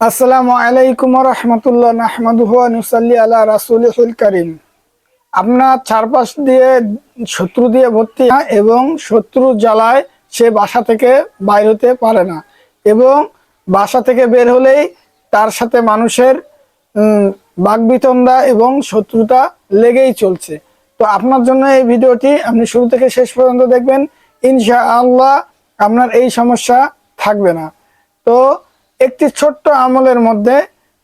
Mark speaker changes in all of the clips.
Speaker 1: আসসালামু আলাইকুম রহমতুল্লাহ নাহমাদুসাল্লি আলা রাসুলহুল করিম। আপনার চারপাশ দিয়ে শত্রু দিয়ে ভর্তি এবং শত্রু জ্বালায় সে বাসা থেকে বাইর হতে পারে না। এবং বাসা থেকে বের হলেই তার সাথে মানুষের উম, বাগবিতণ্ডা এবং শত্রুতা লেগেই চলছে। তো আপনার জন্য এই ভিডিওটি আপনি শুরু থেকে শেষ পর্যন্ত দেখবেন। ইনশা আল্লাহ আপনার এই সমস্যা থাকবে না। তো একটি ছোট্ট আমলের মধ্যে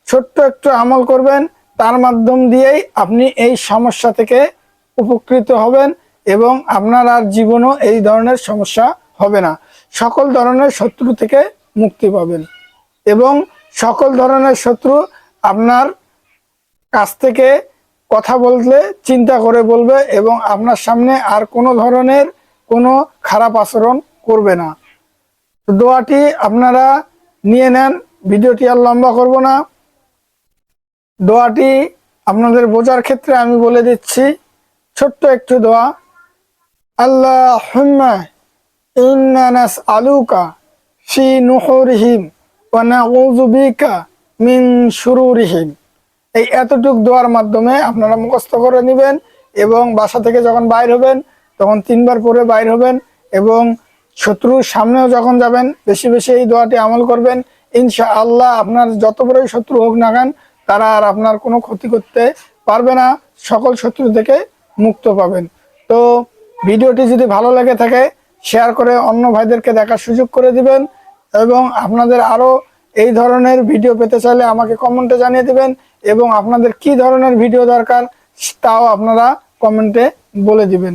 Speaker 1: ছোট্ট একটু আমল করবেন, তার মাধ্যম দিয়েই আপনি এই সমস্যা থেকে উপকৃত হবেন এবং আপনার আর জীবনও এই ধরনের সমস্যা হবে না। সকল ধরনের শত্রু থেকে মুক্তি পাবেন এবং সকল ধরনের শত্রু আপনার কাছ থেকে কথা বললে, চিন্তা করে বলবে এবং আপনার সামনে আর কোনো ধরনের কোনো খারাপ আচরণ করবে না। দোয়াটি আপনারা নিয়ে নেন। ভিডিওটি আর লম্বা করব না। দোয়াটি আপনাদের বোঝার ক্ষেত্রে আমি বলে দিচ্ছি। ছোট্ট একটু দোয়া। আল্লাহ আলুকা ফি নুহরিহিম ওয়া নাউযু বিকা মিন শুরুরিহিম। এই এতটুক দোয়ার মাধ্যমে আপনারা মুখস্থ করে নেবেন এবং বাসা থেকে যখন বাইর হবেন, তখন তিনবার পরে বাইর হবেন এবং শত্রুর সামনেও যখন যাবেন, বেশি বেশি এই দোয়াটি আমল করবেন। ইনশা আল্লাহ আপনার যত বড়ই শত্রু হোক না কেন, তারা আর আপনার কোনো ক্ষতি করতে পারবে না। সকল শত্রু থেকে মুক্ত পাবেন। তো ভিডিওটি যদি ভালো লেগে থাকে, শেয়ার করে অন্য ভাইদেরকে দেখার সুযোগ করে দিবেন এবং আপনাদের আরও এই ধরনের ভিডিও পেতে চাইলে আমাকে কমেন্টে জানিয়ে দিবেন এবং আপনাদের কি ধরনের ভিডিও দরকার, তাও আপনারা কমেন্টে বলে দিবেন।